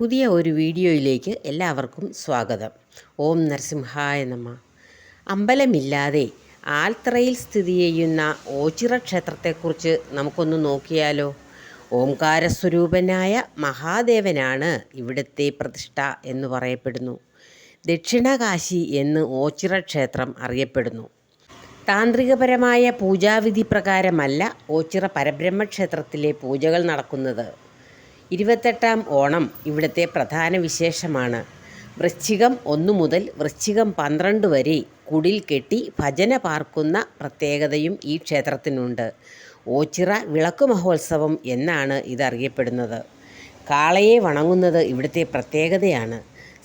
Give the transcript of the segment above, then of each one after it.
പുതിയ ഒരു വീഡിയോയിലേക്ക് എല്ലാവർക്കും സ്വാഗതം. ഓം നരസിംഹായ നമ. അമ്പലമില്ലാതെ ആൽത്തറയിൽ സ്ഥിതി ചെയ്യുന്ന ഓച്ചിറ ക്ഷേത്രത്തെക്കുറിച്ച് നമുക്കൊന്ന് നോക്കിയാലോ? ഓംകാരസ്വരൂപനായ മഹാദേവനാണ് ഇവിടുത്തെ പ്രതിഷ്ഠ എന്ന് പറയപ്പെടുന്നു. ദക്ഷിണകാശി എന്ന് ഓച്ചിറ ക്ഷേത്രം അറിയപ്പെടുന്നു. താന്ത്രികപരമായ പൂജാവിധി പ്രകാരമല്ല ഓച്ചിറ പരബ്രഹ്മക്ഷേത്രത്തിലെ പൂജകൾ നടക്കുന്നത്. ഇരുപത്തെട്ടാം ഓണം ഇവിടുത്തെ പ്രധാന വിശേഷമാണ്. വൃശ്ചികം ഒന്നു മുതൽ വൃശ്ചികം പന്ത്രണ്ട് വരെ കുടിൽ കെട്ടി ഭജന പാർക്കുന്ന പ്രത്യേകതയും ഈ ക്ഷേത്രത്തിനുണ്ട്. ഓച്ചിറ വിളക്ക് മഹോത്സവം എന്നാണ് ഇതറിയപ്പെടുന്നത്. കാളയെ വണങ്ങുന്നത് ഇവിടുത്തെ പ്രത്യേകതയാണ്.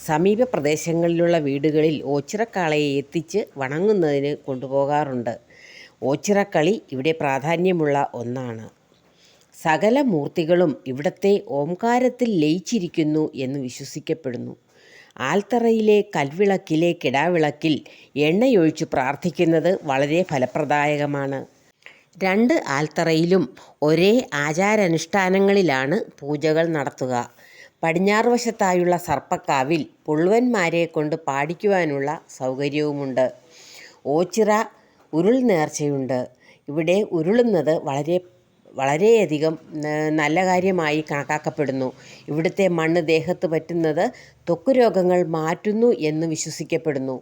സമീപ പ്രദേശങ്ങളിലുള്ള വീടുകളിൽ ഓച്ചിറക്കാളയെ എത്തിച്ച് വണങ്ങുന്നതിന് കൊണ്ടുപോകാറുണ്ട്. ഓച്ചിറക്കളി ഇവിടെ പ്രാധാന്യമുള്ള ഒന്നാണ്. സകല മൂർത്തികളും ഇവിടത്തെ ഓംകാരത്തിൽ ലയിച്ചിരിക്കുന്നു എന്ന് വിശ്വസിക്കപ്പെടുന്നു. ആൽത്തറയിലെ കൽവിളക്കിലെ കിടാവിളക്കിൽ എണ്ണയൊഴിച്ച് പ്രാർത്ഥിക്കുന്നത് വളരെ ഫലപ്രദായകമാണ്. രണ്ട് ആൽത്തറയിലും ഒരേ ആചാരാനുഷ്ഠാനങ്ങളിലാണ് പൂജകൾ നടത്തുക. പടിഞ്ഞാറ് വശത്തായുള്ള സർപ്പക്കാവിൽ പുള്ളുവന്മാരെ കൊണ്ട് പാടിക്കുവാനുള്ള സൗകര്യവുമുണ്ട്. ഓച്ചിറ ഉരുൾ നേർച്ചയുണ്ട് ഇവിടെ ഉരുളുന്നത് വളരെ വളരെയധികം നല്ല കാര്യമായി കണക്കാക്കപ്പെടുന്നു. ഇവിടുത്തെ മണ്ണ് ദേഹത്ത് പറ്റുന്നത് ത്വക്ക് രോഗങ്ങൾ മാറ്റുന്നു എന്ന് വിശ്വസിക്കപ്പെടുന്നു.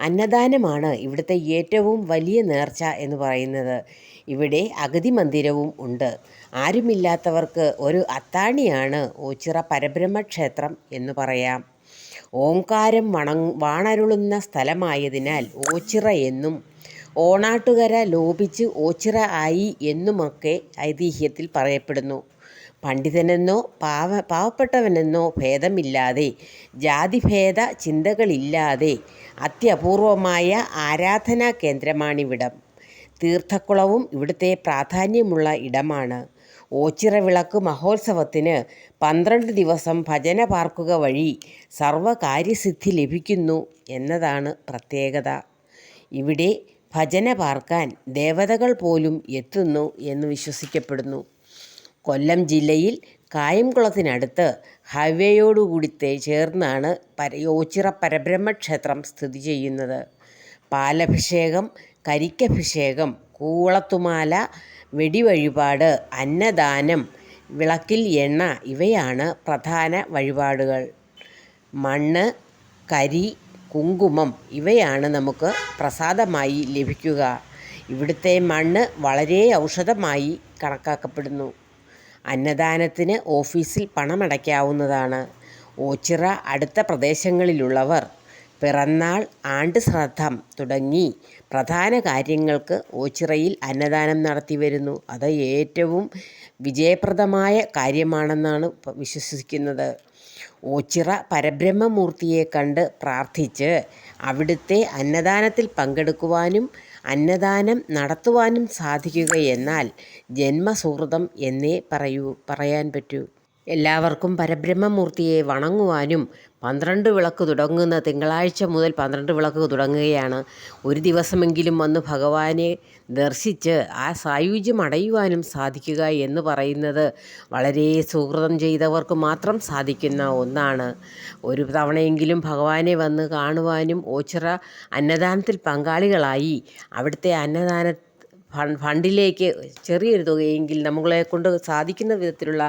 അന്നദാനമാണ് ഇവിടുത്തെ ഏറ്റവും വലിയ നേർച്ച എന്ന് പറയുന്നത്. ഇവിടെ അഗതി മന്ദിരവും ഉണ്ട്. ആരുമില്ലാത്തവർക്ക് ഒരു അത്താണിയാണ് ഓച്ചിറ പരബ്രഹ്മ ക്ഷേത്രം എന്ന് പറയാം. ഓംകാരം വണങ് വാണരുളുന്ന സ്ഥലമായതിനാൽ ഓച്ചിറ എന്നും ഓണാട്ടുകര ലോപിച്ച് ഓച്ചിറ ആയി എന്നുമൊക്കെ ഐതിഹ്യത്തിൽ പറയപ്പെടുന്നു. പണ്ഡിതനെന്നോ പാവ പാവപ്പെട്ടവനെന്നോ ഭേദമില്ലാതെ ജാതിഭേദ ചിന്തകളില്ലാതെ അത്യപൂർവമായ ആരാധനാ കേന്ദ്രമാണിവിടം. തീർത്ഥക്കുളവും ഇവിടുത്തെ പ്രാധാന്യമുള്ള ഇടമാണ്. ഓച്ചിറ വിളക്ക് മഹോത്സവത്തിന് പന്ത്രണ്ട് ദിവസം ഭജന പാർക്കുക വഴി സർവകാര്യസിദ്ധി ലഭിക്കുന്നു എന്നതാണ് പ്രത്യേകത. ഇവിടെ ഭജന പാർക്കാൻ ദേവതകൾ പോലും എത്തുന്നു എന്ന് വിശ്വസിക്കപ്പെടുന്നു. കൊല്ലം ജില്ലയിൽ കായംകുളത്തിനടുത്ത് ഹൈവേയോടുകൂടി ചേർന്നാണ് പര ഓച്ചിറ പരബ്രഹ്മ ക്ഷേത്രം സ്ഥിതി ചെയ്യുന്നത്. പാലഭിഷേകം കരിക്കഭിഷേകം കൂളത്തുമാല വെടിവഴിപാട് അന്നദാനം വിളക്കിൽ എണ്ണ ഇവയാണ് പ്രധാന വഴിപാടുകൾ. മണ്ണ് കരി കുങ്കുമം ഇവയാണ് നമുക്ക് പ്രസാദമായി ലഭിക്കുക. ഇവിടുത്തെ മണ്ണ് വളരെ ഔഷധമായി കണക്കാക്കപ്പെടുന്നു. അന്നദാനത്തിന് ഓഫീസിൽ പണമടയ്ക്കാവുന്നതാണ്. ഓച്ചിറ അടുത്ത പ്രദേശങ്ങളിലുള്ളവർ പിറന്നാൾ ആണ്ട് ശ്രദ്ധം തുടങ്ങി പ്രധാന കാര്യങ്ങൾക്ക് ഓച്ചിറയിൽ അന്നദാനം നടത്തി വരുന്നു. അത് ഏറ്റവും വിജയപ്രദമായ കാര്യമാണെന്നാണ് വിശ്വസിക്കുന്നത്. ഓച്ചിറ പരബ്രഹ്മമൂർത്തിയെ കണ്ട് പ്രാർത്ഥിച്ച് അവിടുത്തെ അന്നദാനത്തിൽ പങ്കെടുക്കുവാനും അന്നദാനം നടത്തുവാനും സാധിക്കുകയെന്നാൽ ജന്മസുഹൃതം എന്നേ പറയൂ പറയാൻ പറ്റൂ. എല്ലാവർക്കും പരബ്രഹ്മമൂർത്തിയെ വണങ്ങുവാനും പന്ത്രണ്ട് വിളക്ക് തുടങ്ങുന്ന തിങ്കളാഴ്ച മുതൽ പന്ത്രണ്ട് വിളക്ക് തുടങ്ങുകയാണ്. ഒരു ദിവസമെങ്കിലും വന്ന് ഭഗവാനെ ദർശിച്ച് ആ സായുജ്യം അടയുവാനും സാധിക്കുക എന്ന് പറയുന്നത് വളരെ സുഹൃതം ചെയ്തവർക്ക് മാത്രം സാധിക്കുന്ന ഒന്നാണ്. ഒരു തവണയെങ്കിലും ഭഗവാനെ വന്ന് കാണുവാനും ഓച്ചിറ അന്നദാനത്തിൽ പങ്കാളികളായി. അവിടുത്തെ അന്നദാന ഫണ്ടിലേക്ക് ചെറിയൊരു തുകയെങ്കിൽ നമ്മളെ കൊണ്ട് സാധിക്കുന്ന വിധത്തിലുള്ള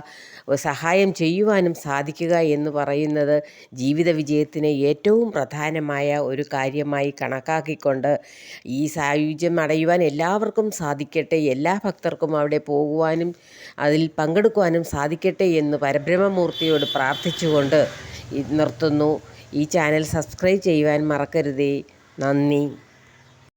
സഹായം ചെയ്യുവാനും സാധിക്കുക എന്ന് പറയുന്നത് ജീവിത വിജയത്തിന് ഏറ്റവും പ്രധാനമായ ഒരു കാര്യമായി കണക്കാക്കിക്കൊണ്ട് ഈ സായുജ്യം അടയുവാൻ എല്ലാവർക്കും സാധിക്കട്ടെ എല്ലാ ഭക്തർക്കും അവിടെ പോകുവാനും അതിൽ പങ്കെടുക്കുവാനും സാധിക്കട്ടെ എന്ന് പരബ്രഹ്മമൂർത്തിയോട് പ്രാർത്ഥിച്ചുകൊണ്ട് നിർത്തുന്നു. ഈ ചാനൽ സബ്സ്ക്രൈബ് ചെയ്യുവാൻ മറക്കരുതേ. നന്ദി.